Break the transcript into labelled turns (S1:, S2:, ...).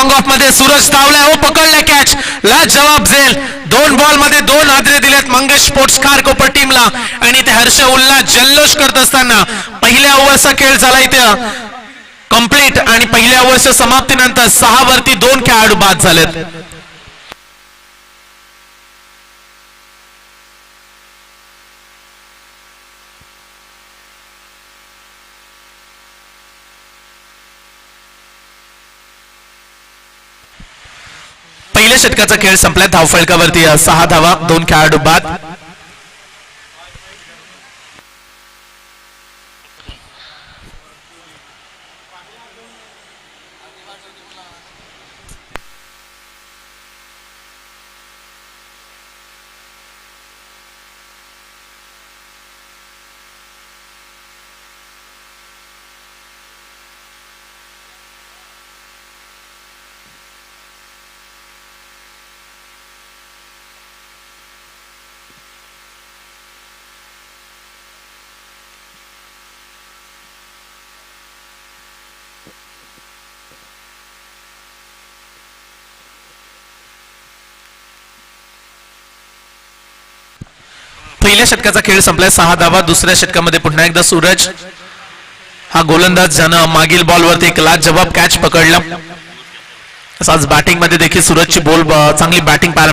S1: Long ऑफमध्ये Suraj धावलाय हो पकडलाय catch ला जवाब झेल. दोन बॉलमध्ये दोन हादरे दिलेत मंगेश स्पोर्ट्स कार कोपर टीमला आणि ते हर्ष उल्हास जल्लोष करत असताना पहिल्या ओव्हरचा खेळ झाला इथं. कंप्लीट आणि पहिल्या ओव्हरच्या समाप्तीनंतर सहा वरती दोन खेळाडू बाद झालेत. पहिल्या षटकाचा खेळ संपलाय धावफलकावरती सहा धावा दोन खेळाडू बाद. पहिल्या षटकाचा खेळ संपलाय. सहा धावा दुसऱ्या षटकामध्ये पुन्हा एकदा सूरज. हा गोलंदाज ज्यानं मागील बॉलवरती एक लाच जबाब कॅच पकडला. तसाच बॅटिंगमध्ये देखील सूरजची बॉल चांगली बॅटिंग पार